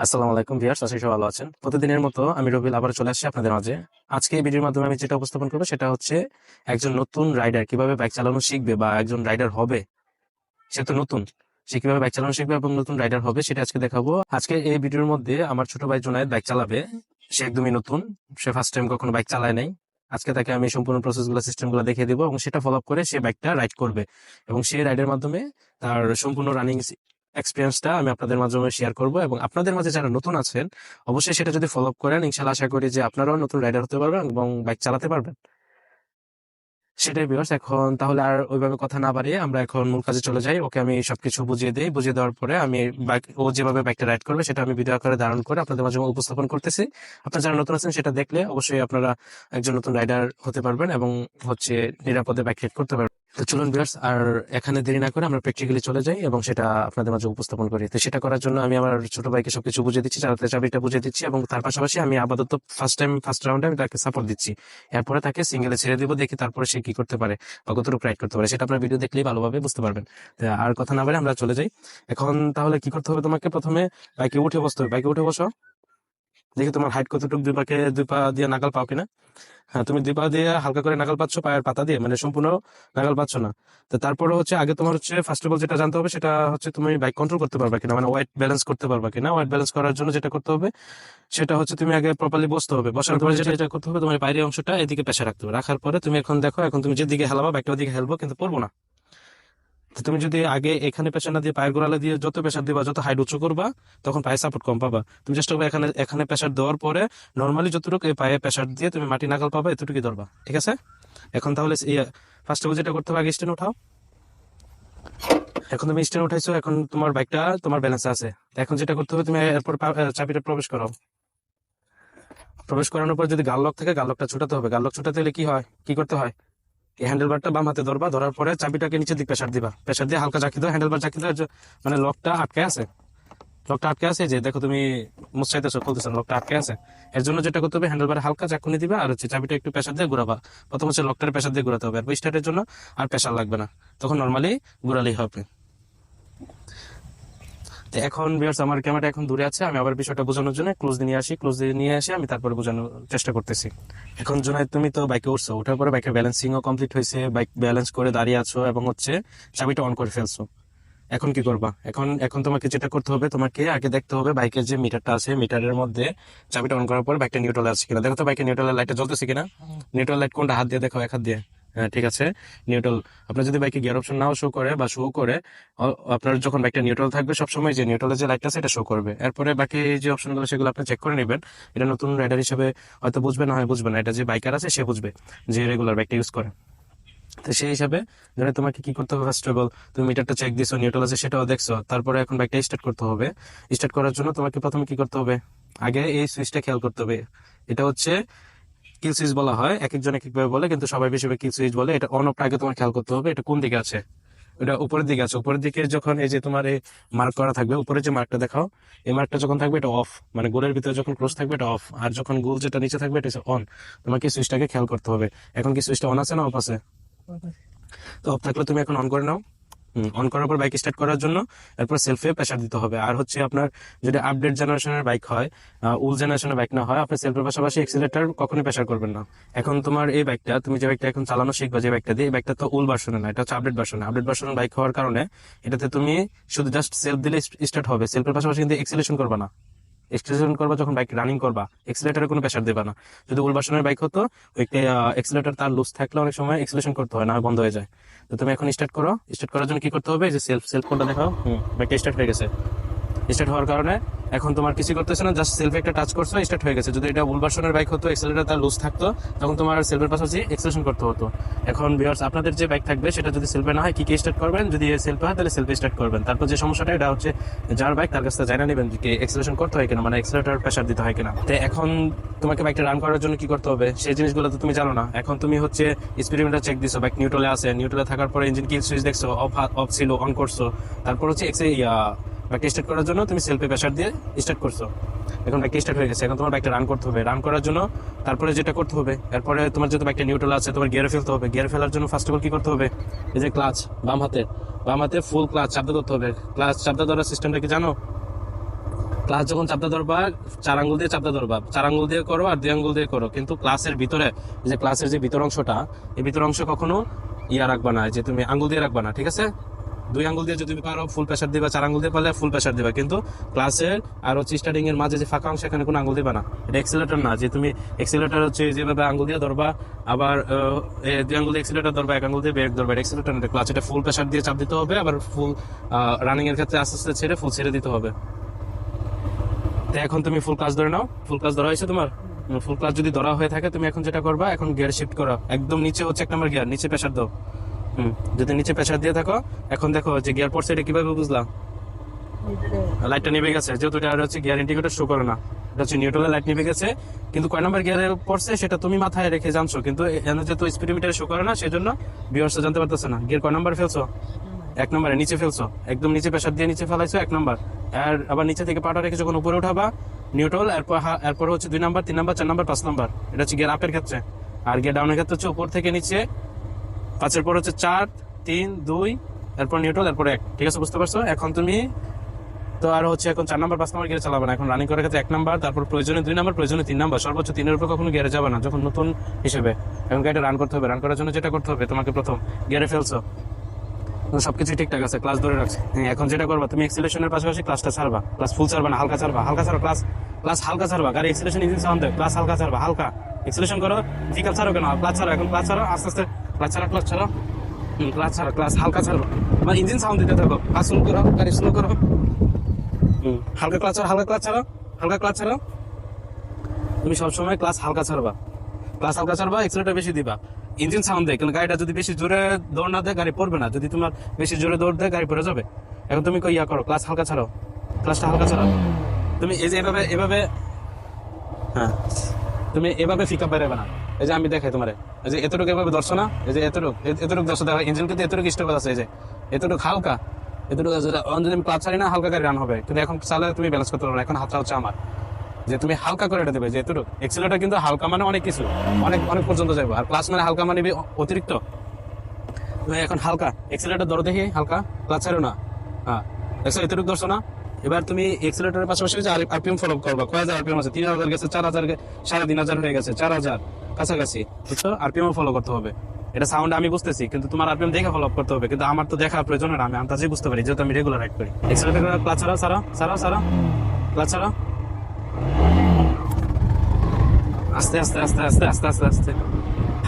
আসসালামু আলাইকুম ভিউয়ার্স, আশা সবাই ভালো আছেন। প্রতিদিনের মতো আমি রবিল আবার চলে আসছি আপনাদের মাঝে। আজকে এই ভিডিওর মাধ্যমে আমি যেটা উপস্থাপন করব সেটা হচ্ছে একজন নতুন রাইডার কীভাবে বাইক চালানো শিখবে বা একজন রাইডার হবে, সে তো নতুন, সে কীভাবে বাইক চালানো শিখবে এবং নতুন রাইডার হবে সেটা আজকে দেখাবো। আজকে এই ভিডিওর মধ্যে আমার ছোট ভাই জোনায়েদ বাইক চালাবে, সে একদমই নতুন, সে ফার্স্ট টাইম কখনো বাইক চালায় নাই। আজকে তাকে আমি সম্পূর্ণ প্রসেসগুলো সিস্টেমগুলো দেখিয়ে দেবো এবং সেটা ফলো আপ করে সে বাইকটা রাইড করবে এবং সেই রাইডের মাধ্যমে তার সম্পূর্ণ রানিং এক্সপিরিয়েন্সটা আমি আপনাদের মাধ্যমে শেয়ার করব এবং আপনাদের মাঝে যারা নতুন আছেন, অবশ্যই সেটা যদি ফলো আপ করেন ইনশাল্লাহ আশা করি যে আপনারাও নতুন রাইডার হতে পারবেন এবং বাইক চালাতে পারবেন। সেটাই বিয়ার্স এখন তাহলে আর ওইভাবে কথা না বাড়িয়ে আমরা এখন মূল কাজে চলে যাই। ওকে আমি সবকিছু বুঝিয়ে দিই। বুঝিয়ে দেওয়ার পরে আমি বাইক ও যেভাবে বাইকটা রাইড করবে সেটা আমি ভিডিও আকারে ধারণ করে আপনাদের মাঝে উপস্থাপন করতেছি। আপনারা যারা নতুন আছেন সেটা দেখলে অবশ্যই আপনারা একজন নতুন রাইডার হতে পারবেন এবং হচ্ছে নিরাপদে বাইক রাইড করতে পারবেন। তো চলুন বিয়ার্স আর এখানে দেরি না করে আমরা প্র্যাকটিক্যালি চলে যাই এবং সেটা আপনাদের মাঝে উপস্থাপন করি। তো সেটা করার জন্য আমি আমার ছোট ভাইকে সবকিছু বুঝিয়ে দিচ্ছি, চালাতে চাবিটা বুঝিয়ে দিচ্ছি এবং তার পাশাপাশি আমি আপাতত ফার্স্ট টাইম ফার্স্ট রাউন্ডে আমি তাকে সাপোর্ট দিচ্ছি। এরপরে তাকে সিঙ্গেলে ছেড়ে দিব, দেখি তারপরে সে কি করতে পারে বা কতটুকু রাইড করতে পারে। সেটা আপনার ভিডিও দেখলেই ভালোভাবে বুঝতে পারবেন। আর কথা না বলে আমরা চলে যাই। এখন তাহলে কি করতে হবে তোমাকে প্রথমে? বাইকে উঠে বসতে হবে। বাইকে উঠে বসো। দেখি তোমার হাইট কতটুকু দুই পাকে, দুই পা দিয়ে নাগাল পাও কিনা? হ্যাঁ তুমি দুই পা দিয়ে হালকা করে নাগাল পাচ্ছ, পায়ের পাতা দিয়ে মানে সম্পূর্ণ নাগাল পাচ্ছ না। তো তারপরে হচ্ছে আগে তোমার হচ্ছে ফার্স্ট অফ অল যেটা জানতে হবে সেটা হচ্ছে তুমি বাইক কন্ট্রোল করতে পারবে কিনা মানে ওয়েট ব্যালেন্স করতে পারবে কিনা। ওয়েট ব্যালেন্স করার জন্য যেটা করতে হবে, সেটা হচ্ছে তুমি আগে প্রপারলি বসতে হবে। বসার পরে যেটা যেটা করতে হবে, তোমার বাইরের অংশটা এদিকে পেশা রাখতে হবে। রাখার পরে তুমি এখন দেখো, এখন তুমি যেদিকে হেলাবা বাইকটা ওদিকে হেলবো, কিন্তু পড়ব না। তুমি যদি আগে এখানে প্রেশার না দিয়ে পায়ের গোড়ালে দিয়ে যত প্রেশার দিবা, যত হাইট উঁচু করবা, তখন পায়ে সাপোর্ট কম পাবা। তুমি চেষ্টা করবে এখানে এখানে প্রেশার দেওয়ার পরে নর্মালি যতটুকু এই পায়ে প্রেশার দিয়ে তুমি মাটি নাগাল পাবা, এতটুকুই ধরবা। ঠিক আছে? এখন তাহলে ফার্স্ট অফ যেটা করতে হবে, আগে স্ট্যান্ড উঠাও। এখন তুমি স্ট্যান্ড উঠাইছো, এখন তোমার বাইকটা তোমার ব্যালেন্স আছে। এখন যেটা করতে হবে, তুমি এরপর চাবিটা প্রবেশ করো প্রবেশ করানোর পর যদি গাল লক থাকে, গাল লকটা ছুটাতে হবে। গাল লক ছুটাতে হলে কি হয়? কি করতে হয়? হ্যান্ডেলবারটা বাম হাতে ধরবা, ধরার পরে চাবিটাকে নিচের দিক প্রেশার দিবা। প্রেশার দিয়ে হালকা চাকি দাও হ্যান্ডেলবার চাকি দাও মানে লকটা আটকে আছে। লকটা আটকে আছে যে দেখো তুমি মুসাইতেছো খুলতেছো, লকটা আটকে আছে। এর জন্য যেটা করতে হবে হ্যান্ডেলবারে হালকা চাকুনি দিবা আর হচ্ছে চাবিটা একটু প্রেশার দিয়ে ঘুরাবা। প্রথম হচ্ছে লকটার প্রেশার দিয়ে ঘুরাতে হবে। আর স্টার্টের জন্য আর প্রেশার লাগবে না। তখন নর্মালি ঘুরালেই হবে। তো এখন ভিউয়ার্স আমার ক্যামেরা এখন দূরে আছে আমি আবার বিষয়টা বোঝানোর জন্য ক্লোজ নিয়ে আসি ক্লোজ নিয়ে আসি আমি তারপরে বোঝানোর চেষ্টা করতেছি। এখন জোনায় তুমি তো বাইকে উঠছো ওঠার পরে বাইকের ব্যালেন্সিংও কমপ্লিট হয়েছে বাইক ব্যালেন্স করে দাঁড়িয়ে আছো এবং হচ্ছে চাবিটা অন করে ফেলছো। এখন কি করবা? এখন এখন তোমাকে যেটা করতে হবে তোমাকে আগে দেখতে হবে বাইকের যে মিটারটা আছে মিটারের মধ্যে চাবিটা অন করার পর বাইকটা নিউট্রাল আছে কিনা। দেখো তো বাইকের নিউট্রাল লাইটটা জ্বলতেছে কিনা? নিউট্রাল লাইট কোনটা? হাত দিয়ে দেখো এক হাত দিয়ে। হ্যাঁ ঠিক আছে। নিউট্রাল আপনার যদি বাইকে গিয়ার অপশন নাও শো করে বা শো করে আপনার যখন বাইকটা নিউট্রাল থাকবে, সবসময় যে নিউট্রালের যে লাইটটা আছে, এটা শো করবে। এরপরে বাকি যে অপশনগুলো সেগুলো আপনি চেক করে নেবেন। এটা নতুন রাইডার হিসেবে হয়তো বুঝবে, না হয় বুঝবে না। এটা যে বাইকার আছে, সে বুঝবে যে রেগুলার বাইকটা ইউজ করে। তো সেই হিসাবে ধরে তোমাকে কি করতে হবে ফার্স্ট অফ অল তুমি মিটারটা চেক দিছো নিউট্রাল আছে, সেটাও দেখছ। তারপরে এখন বাইকটা স্টার্ট করতে হবে। স্টার্ট করার জন্য তোমাকে প্রথমে কি করতে হবে? আগে এই সুইচটা খেয়াল করতে হবে। এটা হচ্ছে কিল সুইচ বলা হয় এক একজন এক একভাবে বলে কিন্তু সবাই বেশি কিল সুইচ বলে। এটা অন অফটা আগে তোমার খেয়াল করতে হবে এটা কোন দিকে আছে? এটা উপরের দিকে আছে। উপরের দিকে যখন এই যে তোমার এই মার্ক করা থাকবে উপরে যে মার্কটা দেখাও এই মার্কটা যখন থাকবে এটা অফ মানে গোলের ভিতরে যখন ক্লোজ থাকবে এটা অফ আর যখন গোল যেটা নিচে থাকবে এটা অন তোমাকে সুইচটাকে খেয়াল করতে হবে। এখন কি সুইচটা অন আছে না অফ আছে? তো অফ থাকলে তুমি এখন অন করে নাও। অন করার পর বাইক স্টার্ট করার জন্য এরপর সেলফে প্রেশার দিতে হবে। আর হচ্ছে আপনার যদি আপডেট জেনারেশনের বাইক হয় উল জেনারেশনের বাইক না হয় আপনি সেলফের পাশাপাশি এক্সিলেটার কখনোই প্রেশার করবেন না। এখন তোমার এই বাইকটা তুমি যে বাইকটা এখন চালানো শিখবা, যে বাইকটা দিয়ে, এই বাইকটা তো উল ভার্সনে না, এটা হচ্ছে আপডেট ভার্সনে আপডেট ভার্সনের বাইক হওয়ার কারণে এটাতে তুমি শুধু জাস্ট সেলফ দিলে স্টার্ট হবে। সেলফের পাশাপাশি কিন্তু এক্সিলেশন করবে না। এক্সিলেশন করবা, যখন বাইক রানিং করবা এক্সিলেটারে কোনো প্রেশার দেবা না। যদি উল ভার্সনের বাইক হতো ওইটা এক্সিলেটার তার লুজ থাকলে অনেক সময় এক্সিলেশন করতে হয়, না বন্ধ হয়ে যায়। তো তুমি এখন স্টার্ট করো। স্টার্ট করার জন্য কি করতে হবে? যে সেলফ সেলফ কোনটা দেখাও। হুম বাইকটা স্টার্ট হয়ে গেছে। স্টার্ট হওয়ার কারণে এখন তোমার কিছু করতেছে না জাস্ট সেলফে একটা টাচ করছ স্টার্ট হয়ে গেছে। যদি এটা উলভার্সনের বাইক হতো এক্সেলেটার তার লুজ থাকতো, তখন তোমার সেলফের পাশাপাশি এক্সেলেশন করতে হতো। এখন ভিউয়ার্স আপনাদের যে বাইক থাকবে, সেটা যদি সেলফে না হয়, কি কি স্টার্ট করবেন? যদি সেলফে হয়, তাহলে সেলফে স্টার্ট করবেন। তারপর যে সমস্যাটা, এটা হচ্ছে যার বাইক তার কাছ থেকে জানা নেবেন যে এক্সেলেশন করতে হয় কিনা মানে এক্সেলেটার প্রেশার দিতে হয় কিনা। তো এখন তোমাকে বাইকটা রান করার জন্য কি করতে হবে? সেই জিনিসগুলো তো তুমি জানো না। এখন তুমি হচ্ছে স্পিডোমিটার চেক দিছো বাইক নিউট্রালে আছে। নিউট্রালে থাকার পরে ইঞ্জিন কিল সুইচ দেখছ? অফ অফ ছিল অন করছ। তারপর হচ্ছে এক্সে বাইকটা স্টার্ট করার জন্য তুমি সেলফে প্রেশার দিয়ে স্টার্ট করছ। এখন বাইকটা স্টার্ট হয়ে গেছে, এখন তোমার বাইকটা রান করতে হবে। রান করার জন্য তারপরে যেটা করতে হবে, এরপরে তোমার যেহেতু বাইকটা নিউট্রাল আছে, তোমার গিয়ারে ফেলতে হবে। গিয়ারে ফেলার জন্য ফার্স্ট অফ অল কি করতে হবে? এই যে ক্লাচ বাম হাতে বাম হাতে ফুল ক্লাচ চাপতে ধরতে হবে। ক্লাচ চাপতে ধরার সিস্টেমটা কি জানো? ক্লাস যখন চাপতে ধরবা, চার আঙ্গুল দিয়ে চাপতে ধরবা। চার আঙ্গুল দিয়ে করো আর দুই আঙ্গুল দিয়ে করো। কিন্তু ক্লাসের ভিতরে যে ক্লাসের যে ভিতর অংশটা, এই ভিতর অংশ কখনো ইয়া রাখবা না যে তুমি আঙ্গুল দিয়ে রাখবা না, ঠিক আছে? দুই আঙ্গুল দিয়ে যদি পারো ফুল প্রেশার দিবা, চার আঙ্গুল দিয়ে পারলে ফুল প্রেশার দিবা। কিন্তু ক্লাসের আর হচ্ছে স্টার্টিং এর মাঝে যে ফাঁকা অংশ, এখানে কোনো আঙ্গুল দিবা না। এটা এক্সিলেটর না, যে তুমি এক্সিলেটর হচ্ছে যেভাবে আঙ্গুল দিয়ে ধরবা, আবার দুই আঙ্গুল দিয়ে এক্সিলেটর ধরবা, এক আঙ্গুল দিয়ে ব্রেক ধরবা এক্সিলেটর না। ক্লাস এটা ফুল প্রেশার দিয়ে চাপ দিতে হবে, আবার ফুল রানিং এর ক্ষেত্রে আস্তে আস্তে ছেড়ে ফুল ছেড়ে দিতে হবে। তো এখন তুমি ফুল ক্লাস ধরে নাও। ফুল ক্লাস ধরা হয়েছে তোমার? ফুল ক্লাস যদি ধরা হয়ে থাকে, তুমি এখন যেটা করবা, এখন গিয়ার শিফট করা। একদম নিচে হচ্ছে এক নম্বর গিয়ার নিচে প্রেশার দাও। যদি নিচে প্রেশার দিয়ে থাকো, এখন দেখো যে গিয়ার পড়ছে, এটা কীভাবে বুঝলাম লাইটটা নিভে গেছে, যেহেতু এটা হচ্ছে গিয়ার ইন্ডিকেটর শো করে না। এটা হচ্ছে নিউট্রালের লাইট নিভে গেছে, কিন্তু কয় নাম্বার গিয়ারে পড়ছে সেটা তুমি মাথায় রেখে জানছো, কিন্তু এখানে যেহেতু স্পিডোমিটার শো করে না, সেজন্য ভিউয়ার্স জানতে পারতেছে না। গিয়ার কয় নাম্বার ফেলছো? এক নম্বরে নিচে ফেলছো। একদম নিচে প্রেশার দিয়ে নিচে ফেলাইছো, এক নাম্বার আর আবার নিচে থেকে পাটা রেখে যখন উপরে উঠাবা নিউট্রাল এরপর এরপর হচ্ছে দুই নাম্বার তিন নাম্বার চার নাম্বার পাঁচ নাম্বার এটা হচ্ছে গিয়ার আপের ক্ষেত্রে। আর গিয়ার ডাউনের ক্ষেত্রে হচ্ছে উপর থেকে নিচে পাঁচের পর হচ্ছে চার তিন দুই এরপর নিউট্রাল এরপর এক। ঠিক আছে বুঝতে পারছ? এখন তুমি তো আর হচ্ছে এখন চার নাম্বার পাঁচ নাম্বার গিয়ারে চালাবে না। এখন রানিং করার ক্ষেত্রে এক নাম্বার তারপর প্রয়োজনে দুই নাম্বার প্রয়োজনে তিন নাম্বার। সর্বোচ্চ তিনের উপর কখনো গিয়ারে যাবে না যখন নতুন হিসেবে। এখন গাড়িটা রান করতে হবে। রান করার জন্য যেটা করতে হবে তোমাকে প্রথম গিয়ারে ফেলছো। সবকিছু ঠিকঠাক আছে ক্লাস ধরে রাখছে। হ্যাঁ, এখন যেটা করবা তুমি এক্সিলেশনের পাশাপাশি ক্লাসটা ছাড়বা। ক্লাস ফুল ছাড়বা না হালকা ছাড়বা। হালকা ছাড়ো ক্লাস ক্লাস হালকা ছাড়বা। গাড়ি এক্সিলেশন ইঞ্জিন সাউন্ড দেয় ক্লাস হালকা ছাড়বা হালকা। এক্সিলেশন করো ঠিক আছে ছাড়ো কেন? ক্লাস ছাড়ো এখন ক্লাস ছাড়ো আস্তে আস্তে তুমি সবসময় ক্লাস হালকা ছাড়বা। ক্লাস হালকা ছাড়বা বেশি দিবা। ইঞ্জিন সাউন্ড দেয় গাড়িটা যদি বেশি জোরে দৌড় না দেয়, গাড়ি পড়বে না। যদি তোমার বেশি জোরে দৌড় দেয়, গাড়ি পড়ে যাবে। এখন তুমি ইয়া করো ক্লাস হালকা ছাড়ো। ক্লাসটা হালকা ছাড়ো। তুমি এই যে এভাবে এভাবে হ্যাঁ। তুমি এভাবে ফিকা বেরোবে না। এই যে আমি দেখাই তোমার। এই যে এতটুকু এভাবে ধরছো না? এই যে এতটুকু এতটুকু ধরছো দেখো ইঞ্জিন কিন্তু এতটুকু স্টেপ আছে, এই যে। এতটুকু হালকা, এতটুকু যদি আমি ছাড়ি না, হালকা গাড়ি রান হবে। কিন্তু এখন চালে তুমি ব্যালেন্স করতে পারবে না, এখন হাতটা হচ্ছে আমার। যে তুমি হালকা করে এটা দেবে, যে এতটুকু। এক্সেলেটার কিন্তু হালকা মানে অনেক কিছু, অনেক অনেক পর্যন্ত যাবে আর ক্লাস মানে হালকা মানে অতিরিক্ত। এখন হালকা এক্সেলেটার ধরো দেখি, হালকা ক্লাস ছাড়ো না। হ্যাঁ দেখছ, এতটুকু ধরছো না? এবার তুমি এক্সেলেটারের পাশাপাশি আরপিএম ফলো করবা। কয় হাজার আরপিএম আছে? তিন হাজার গেছে, চার হাজার সাড়ে তিন হাজার হয়ে গেছে, চার হাজার। কাছাকাছি, বুঝছ? আরপিএম ফলো করতে হবে। এটা সাউন্ড আমি বুঝতেছি, কিন্তু তোমার আরপিএম দেখে ফলো করতে হবে, কিন্তু আমার তো দেখা প্রয়োজন না, আমি আন্দাজে বুঝতে পারি, যেহেতু আমি রেগুলার রাইড করি। এক্সেলেটার ক্লাচ ছাড়া সারা সারা সারা ক্লাচ ছাড়া আস্তে আস্তে আস্তে আস্তে আস্তে আস্তে আস্তে।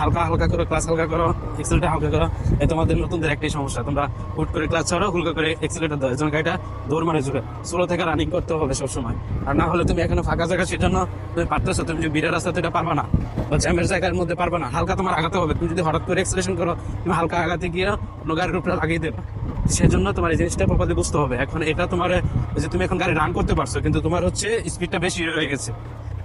হালকা হালকা করে ক্লাস হালকা করো এক্সেলেটার হালকা করো। এই তোমাদের নতুনদের একটাই সমস্যা, তোমরা হুট করে ক্লাস ছাড়ো, হুলকা করে এক্সেলেটার দাও। এজন্য গাড়িটা দৌড় মানে জুড়ে স্লো থেকে রানিং করতে হবে সবসময়। আর না হলে তুমি এখানে ফাঁকা জায়গা, সেজন্য তুমি পারতেছো, তুমি যদি বিড়ার রাস্তাতে এটা পারবা না, বা জ্যামের জায়গার মধ্যে পারবা না, হালকা তোমার আগাতে হবে। তুমি যদি হঠাৎ করে এক্সেলেশন করো, তুমি হালকা আগাতে গিয়ে অন্য গাড়ির উপরে লাগিয়ে দেবে। সেজন্য তোমার এই জিনিসটা প্রপাতে বুঝতে হবে। এখন এটা তোমার, যে তুমি এখন গাড়ি রান করতে পারছ, কিন্তু তোমার হচ্ছে স্পিডটা বেশি হয়ে গেছে।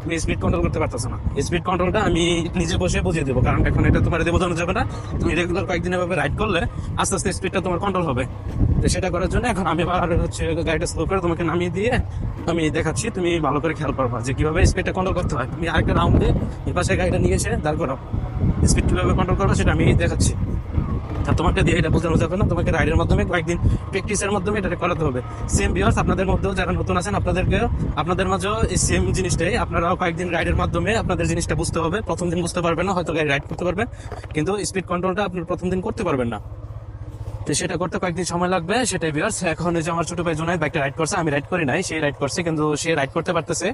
তুমি স্পিড কন্ট্রোল করতে পারতেছো না। স্পিড কন্ট্রোলটা আমি নিজে বসে বুঝিয়ে দেবো, কারণ এখন এটা তোমার দিয়ে বোঝানো যাবে না। তুমি রেগুলার কয়েকদিন এভাবে রাইড করলে আস্তে আস্তে স্পিডটা তোমার কন্ট্রোল হবে। তো সেটা করার জন্য এখন আমি আবার হচ্ছে গাড়িটা স্লো করে তোমাকে নামিয়ে দিয়ে আমি দেখাচ্ছি, তুমি ভালো করে খেয়াল করবা যে কীভাবে স্পিডটা কন্ট্রোল করতে হয়। তুমি আরেকটা রাউন্ডে এই পাশে গাড়িটা নিয়ে এসে দাঁড় করো স্পিড কীভাবে কন্ট্রোল করবে সেটা আমি দেখাচ্ছি। তা তোমাকে দিয়ে এটা বোঝানো যাবে না। তোমাকে রাইডের মাধ্যমে কয়েকদিন প্র্যাকটিসের মাধ্যমে এটা করাতে হবে। সেম ভিউয়ার্স আপনাদের মধ্যেও যারা নতুন আছেন, আপনাদেরকে আপনাদের মাঝেও এই সেম জিনিসটাই। আপনারাও কয়েকদিন রাইডের মাধ্যমে আপনাদের জিনিসটা বুঝতে হবে। প্রথম দিন বুঝতে পারবেন না, হয়তো গাড়ি রাইড করতে পারবেন। কিন্তু স্পিড কন্ট্রোলটা আপনি প্রথম দিন করতে পারবেন না। তো সেটা করতে কয়েকদিন সময় লাগবে, সেটাই ভিউয়ার্স এখন যে আমার ছোট ভাই জোনাই বাইকটা রাইড করছে, আমি রাইড করি নাই, সে রাইড করছে, কিন্তু সে রাইড করতে পারতেছে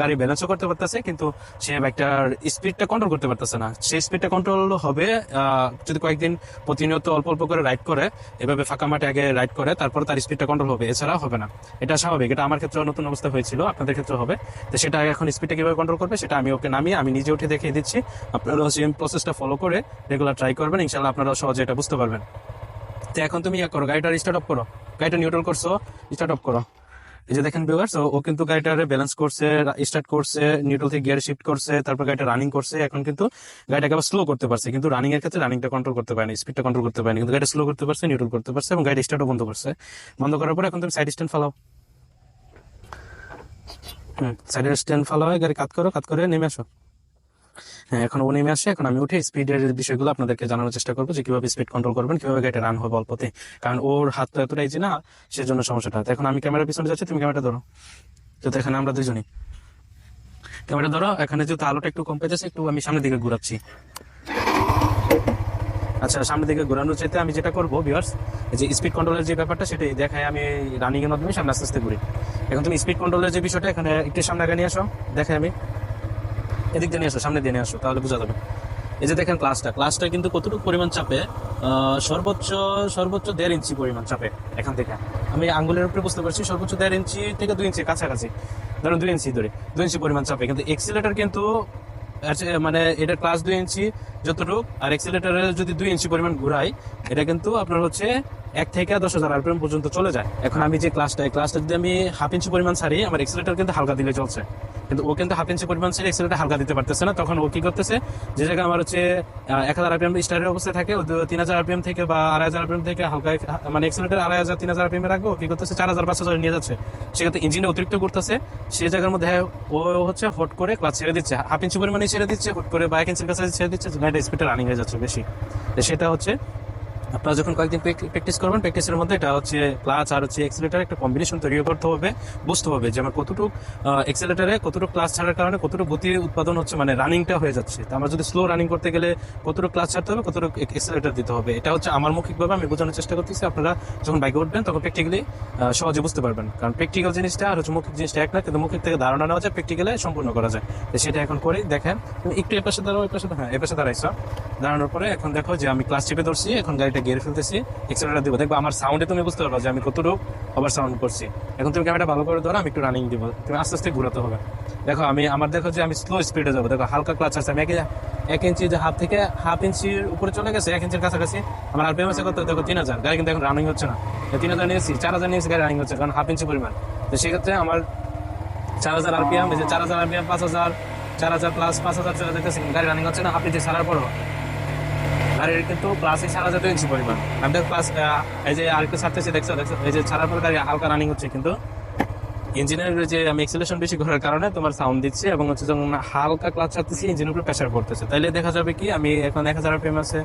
গাড়ি ব্যালেন্সও করতে পারতেছে, কিন্তু সে বাইকটার স্পিডটা কন্ট্রোল করতে পারতেছে না। সেই স্পিডটা কন্ট্রোল হবে যদি কয়েকদিন প্রতিনিয়ত অল্প অল্প করে রাইড করে, এভাবে ফাঁকা মাঠে আগে রাইড করে, তারপর তার স্পিডটা কন্ট্রোল হবে, এছাড়া হবে না। এটা স্বাভাবিক, এটা আমার ক্ষেত্রে নতুন অবস্থা হয়েছিল, আপনাদের ক্ষেত্রে হবে। তো সেটা এখন স্পিডটা কীভাবে কন্ট্রোল করবে, সেটা আমি ওকে নামিয়ে, আমি নিজে উঠে দেখিয়ে দিচ্ছি। আপনারা সেম প্রসেসটা ফলো করে রেগুলার ট্রাই করবেন ইনশাল্লাহ আপনারা সহজে এটা বুঝতে পারবেন। তো এখন তুমি ইয়া করো, গাড়িটা স্টার্ট অফ করো। গাড়িটা নিউট্রাল করছ স্টার্ট অফ করো। এই যে দেখেন ভিউয়ার্স ও কিন্তু গাড়িটারে ব্যালেন্স করছে স্টার্ট করছে নিউট্রাল থেকে গিয়ার শিফট করছে, তারপর গাড়িটা রানিং করছে। এখন কিন্তু গাড়িটাকে আবার স্লো করতে পারছে, কিন্তু রানিং এর ক্ষেত্রে রানিংটা কন্ট্রোল করতে পারেনি স্পিডটা কন্ট্রোল করতে পারেনি, কিন্তু গাড়িটা স্লো করতে পারছে নিউট্রাল করতে পারছে এবং গাড়ি স্টার্টও বন্ধ করছে। বন্ধ করার পর এখন তুমি সাইড স্ট্যান্ড ফালাও। হুম সাইড স্ট্যান্ড ফালাও হয় গাড়ি কাত করো, কাত করে নেমে আসো। হ্যাঁ এখন ও নেমে আসে। এখন আমি উঠে স্পিডের বিষয়গুলো আপনাদেরকে জানানোর চেষ্টা করব যে কীভাবে স্পিড কন্ট্রোল করবেন, কীভাবে গাড়িটা রান হবে অল্পতে। কারণ ওর হাত তো এতটাই যে না, সেজন্য সমস্যাটা। এখন আমি ক্যামেরার পিছনে যাচ্ছি, তুমি ক্যামেরাটা ধরো। তো এখানে আমরা দুজনই। ক্যামেরা ধরো, এখানে যেহেতু আলোটা একটু কম পেয়েছে একটু আমি সামনের দিকে ঘোরাচ্ছি। আচ্ছা সামনের দিকে ঘোরানোর চাইতে আমি যেটা করব ভিউয়ার্স যে স্পিড কন্ট্রোলের যে ব্যাপারটা সেটাই দেখায় আমি রানিং এর মাধ্যমে সামনে আস্তে আস্তে ঘুরি। এখন তুমি স্পিড কন্ট্রোলের যে বিষয়টা, এখানে একটু সামনে আগে নিয়ে আসো, দেখাই আমি। এদিক দিয়ে নিয়ে আসো, সামনে দিয়ে নিয়ে আসো, তাহলে বোঝা যাবে। এই যে দেখেন ক্লাসটা ক্লাসটা কিন্তু কতটুকু পরিমাণ চাপে? সর্বোচ্চ সর্বোচ্চ দেড় ইঞ্চি পরিমাণ চাপে এখান থেকে। আমি আঙ্গুলের উপরে বুঝতে পারছি, সর্বোচ্চ দেড় ইঞ্চি থেকে দুই ইঞ্চি কাছাকাছি। ধরুন দুই ইঞ্চি ধরে, দুই ইঞ্চি পরিমাণ চাপে। কিন্তু এক্সিলেটার কিন্তু মানে এটা ক্লাস দুই ইঞ্চি যতটুক, আর এক্সিলেটারের যদি দুই ইঞ্চি পরিমাণ ঘুরাই, এটা কিন্তু আপনার হচ্ছে এক থেকে দশ হাজার আরপিএম পর্যন্ত চলে যায়। এখন আমি যে ক্লাসটা ক্লাসটা যদি আমি হাফ ইঞ্চি পরিমাণ ছাড়ি, আমার এক্সিলেটার কিন্তু হালকা দিলে চলছে। কিন্তু ও কিন্তু হাফ ইঞ্চি পরিমাণ ছেড়ে এক্সিলেটার হালকা দিতে পারতেছে না। তখন ও কি করতেছে, যে জায়গায় আমার হচ্ছে এক হাজার আরপিএম স্টারের অবস্থায় থাকে, ও তিন হাজার আরপিএম থেকে বা আড়াই হাজার আরপিএম থেকে হালকা মানে এক্সিলেটার আড়াই হাজার, তিন হাজার আরপিএম রাখব, ও কি করতেছে, চার হাজার, পাঁচ হাজার নিয়ে যাচ্ছে। সেক্ষেত্রে ইঞ্জিনে অতিরিক্ত করতেছে সেই জায়গার মধ্যে ও হচ্ছে হট করে ক্লাস ছেড়ে দিচ্ছে। হাফ ইঞ্চি পরিমাণে ছেড়ে দিচ্ছে, হট করে বা এক ইঞ্চির কাছে ছেড়ে দিচ্ছে গাড়িটা স্পিডে রানিং হয়ে যাচ্ছে বেশি। সেটা হচ্ছে আপনারা যখন কয়েকদিন প্র্যাকটিস করবেন প্র্যাকটিসের মধ্যে এটা হচ্ছে ক্লাচ আর হচ্ছে এক্সেলেটার একটা কম্বিনেশন তৈরি করতে হবে, বুঝতে হবে যে আমার কতটুকু এক্সেলেটারে কতটুকু ক্লাস ছাড়ার কারণে কতটুকু গতি উৎপাদন হচ্ছে মানে রানিংটা হয়ে যাচ্ছে। তো আমরা যদি স্লো রানিং করতে গেলে কতটুকু ক্লাস ছাড়তে হবে, কতটুকু এক্সেলেটার দিতে হবে। এটা হচ্ছে আমার মৌখিকভাবে আমি বোঝানোর চেষ্টা করতেছি। আপনারা যখন বাইকে উঠবেন, তখন প্র্যাকটিক্যালি সহজে বুঝতে পারবেন। কারণ প্র্যাকটিক্যাল জিনিসটা আর হচ্ছে মৌখিক জিনিসটা এক না, কিন্তু মৌখিক থেকে ধারণা নেওয়া যায় প্র্যাকটিক্যালে সম্পূর্ণ করা যায়। তো সেটা এখন করে, দেখেন। একটু এপাশে দাঁড়াও, এপাশে হ্যাঁ এপাশে দাঁড়াইছো দাঁড়ানোর পরে এখন দেখো যে আমি ক্লাস চেপে ধরছি, এখন গাড়িটা গিয়ে ফেলতেছি এক্সেলেটার দিব। দেখব আমার সাউন্ডে তুমি বুঝতে পারবে যে আমি কতটুকু ওভার সাউন্ড করছি। এখন তুমি ক্যামেরাটা ভালো করে ধরো, আমি একটু রানিং দিব। তুমি আস্তে আস্তে ঘুরাতে হবে। দেখো, আমি, আমার দেখো যে আমি স্লো স্পিডে যাব। দেখো, হালকা ক্লাচ আছে। আমি একে ইঞ্চি যে হাফ থেকে হাফ ইঞ্চির উপরে চলে গেছে, এক ইঞ্চির কাছাকাছি, আমার আর আছে করতে দেখো, তিন হাজার। গাড়ি কিন্তু এখন রানিং হচ্ছে না। তিন হাজার নিয়েছি, চার হাজার নিয়েছি, গাড়ি রানিং হচ্ছে। কারণ হাফ ইঞ্চি পরিমাণ। তো সেক্ষেত্রে আমার চার হাজার আরপিএম এই যে চার হাজার আরপিএম পাঁচ হাজার, চার হাজার প্লাস পাঁচ হাজার চলে যেতেছে গাড়ি রানিং হচ্ছে না হাফ ইঞ্চি ছাড়ার পরও। গাড়ির কিন্তু ক্লাসে সারা যাতে ইঞ্চি পরিমাণ আমাদের ক্লাস এই যে আরেকটু ছাড়তেছি দেখছ দেখছ, এই যে ছাড়ার পর গাড়ি হালকা রানিং হচ্ছে কিন্তু। ইঞ্জিনের যে আমি এক্সেলেশন বেশি ঘোরার কারণে তোমার সাউন্ড দিচ্ছে এবং হচ্ছে যখন হালকা ক্লাচ ছাড়তেছি ইঞ্জিনের উপরে প্রেশার পড়তেছে। তাইলে দেখা যাবে কি, আমি এখন এক হাজার আরপিএম আছে,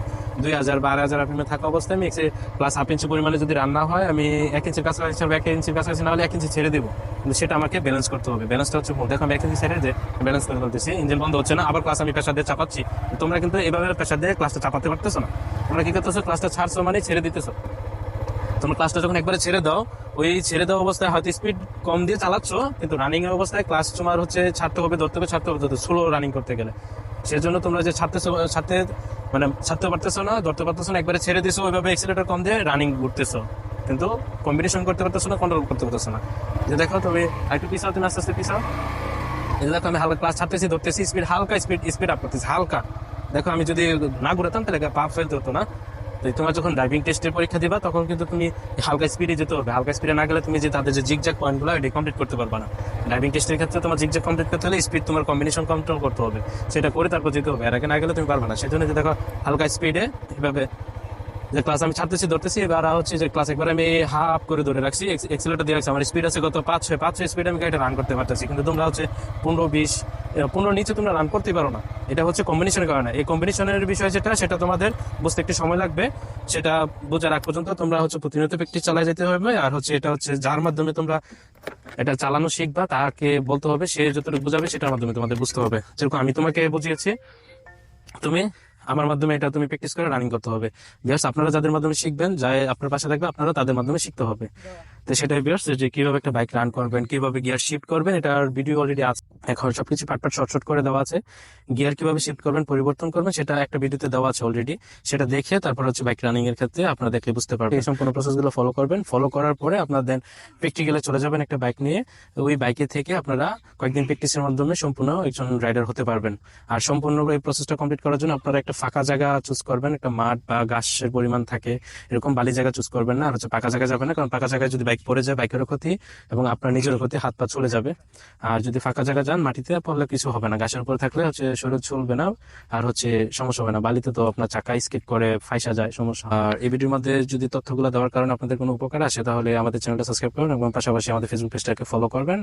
দুই হাজার বা আড়াই হাজার আরপিএম থাকা অবস্থায় আমি প্লাস হাফ ইঞ্চি পরিমাণে যদি রান্না হয়, আমি এক ইঞ্চির কাছাকাছি ছাড়বো, এক ইঞ্চির কাছাকাছি না হলে এক ইঞ্চি ছেড়ে দিব। কিন্তু সেটা আমাকে ব্যালেন্স করতে হবে। ব্যালেন্সটা হচ্ছে। দেখো, আমি এক ইঞ্চি ছেড়ে যে ব্যালেন্স করে ফেলতেছি ইঞ্জিন বন্ধ হচ্ছে না, আবার ক্লাস আমি প্রেশার দিয়ে চাপাচ্ছি। তোমরা কিন্তু এভাবে প্রেশার দিয়ে ক্লাসটা চাপাতে পারতেছো না। তোমরা কি করতেছো? ক্লাসটা ছাড়ছো মানে ছেড়ে দিতেছো। তোমরা ক্লাসটা যখন একবারে ছেড়ে দাও, ওই ছেড়ে দেওয়া অবস্থায় হয়তো স্পিড কম দিয়ে চালাচ্ছ, কিন্তু রানিং এর অবস্থায় ক্লাস তোমার হচ্ছে ছাড়তে হবে, ধরতে হবে, ছাড়তে হবে, ধরতে স্লো রানিং করতে গেলে। সেজন্য তোমরা যে ছাড়তেছো ছাড়তে মানে ছাড়তে পারতেছো না, ধরতে পারতেছো না, একবারে ছেড়ে দিছো, ওইভাবে এক্সিলেটর কম দিয়ে রানিং ঘুরতেছো কিন্তু কম্বিনেশন করতে পারতেছো না কন্ট্রোল করতে পারতেছো না। যে দেখো, তুমি একটু পিছাও, তুমি আস্তে আস্তে পিছাও। দেখো, আমি হালকা ক্লাস ছাড়তেছি, ধরতেছি স্পিড হালকা স্পিড স্পিড আপ করতেছি, হালকা। দেখো, আমি যদি না ঘুরাতাম, তাহলে পা ফেলতে হতো না। তো তোমার যখন ড্রাইভিং টেস্টের পরীক্ষা দিবা, তখন কিন্তু তুমি হালকা স্পিডে যেতে হবে হালকা স্পিডে না গেলে তুমি যে তাদের যে জিগজ্যাক পয়েন্টগুলো এটি কমপ্লিট করতে পারবে না। ড্রাইভিং টেস্টের ক্ষেত্রে তোমার জিগজ্যাক কমপ্লিট করতে হলে স্পিড তোমার কম্বিনেশন কন্ট্রোল করতে হবে। সেটা করে তারপর যেতে হবে। এর আগে না গেলে তুমি পারবে না। সেজন্য যে দেখো, হালকা স্পিডে এভাবে যে ক্লাস আমি ছাড়তেছি, ধরতেছি, এবার হচ্ছে যে ক্লাস একবার আমি হাফ করে ধরে রাখছি। এক্সেলেটার দিয়ে রাখছি। আমার স্পিড আছে গত পাঁচ ছয় পাঁচ ছয় স্পিডে আমি গাড়িটা রান করতে পারতেছি। কিন্তু তোমরা হচ্ছে পনেরো, বিশ পনেরো নিচে তোমরা রান করতে পারো না। এটা হচ্ছে কম্বিনেশনের কারণে। এই কম্বিনেশনের বিষয় যেটা, সেটা তোমাদের বুঝতে একটু সময় লাগবে। সেটা বোঝার আগ পর্যন্ত তোমরা হচ্ছে প্রতিনিয়ত প্র্যাকটিস চালাই যেতে হবে। আর হচ্ছে এটা হচ্ছে যার মাধ্যমে তোমরা এটা চালানো শিখবা, তাকে বলতে হবে, সে যতটুকু বোঝাবে, সেটার মাধ্যমে তোমাদের বুঝতে হবে। যেরকম আমি তোমাকে বুঝিয়েছি, তুমি আমার মাধ্যমে এটা তুমি প্র্যাকটিস করে রানিং করতে হবে। বিয়ার্স আপনারা যাদের মাধ্যমে শিখবেন যাই আপনার পাশে থাকবে, আপনারা তাদের মাধ্যমে শিখতে হবে। তো সেটাই বিয়ার্স যে কীভাবে একটা বাইক রান করবেন, কীভাবে গিয়ার শিফট করবেন, এটার ভিডিও অলরেডি আছে। এখন সবকিছু পাট পাট শর্ট শর্ট করে দেওয়া আছে। গিয়ার কীভাবে শিফট করবেন, পরিবর্তন করবেন, সেটা একটা ভিডিওতে দেওয়া আছে অলরেডি সেটা দেখে তারপর হচ্ছে বাইক রানিং এর ক্ষেত্রে আপনারা দেখলে বুঝতে পারবেন। এই সম্পূর্ণ প্রসেসগুলো ফলো করবেন। ফলো করার পরে আপনার দেন প্র্যাকটিক্যালে চলে যাবেন একটা বাইক নিয়ে। ওই বাইকে থেকে আপনারা কয়েকদিন প্র্যাকটিসের মাধ্যমে সম্পূর্ণ একজন রাইডার হতে পারবেন। আর সম্পূর্ণ এই প্রসেসটা কমপ্লিট করার জন্য আপনারা একটা ফাঁকা জায়গা চুজ করবেন একটা মাঠ বা ঘাসের পরিমাণ থাকে এরকম বালি জায়গা চুজ করবেন না আর হচ্ছে পাকা জায়গা যাবেন না কারণ পাকা জায়গায় যদি বাইক পড়ে যায় বাইকেরও ক্ষতি এবং আপনার নিজেরও ক্ষতি হাত পা চলে যাবে। আর যদি ফাঁকা জায়গা যান মাটিতে পড়লে কিছু হবে না। ঘাসের উপরে থাকলে হচ্ছে শরীর চলবে না আর হচ্ছে সমস্যা হবে না। বালিতে তো আপনার চাকা স্কিপ করে ফাইসা যায় সমস্যা। আর এই ভিডিওর মধ্যে যদি তথ্যগুলো দেওয়ার কারণে আপনাদের কোনো উপকার আসে তাহলে আমাদের চ্যানেলটা সাবস্ক্রাইব করুন এবং পাশাপাশি আমাদের ফেসবুক পেজটাকে ফলো করবেন।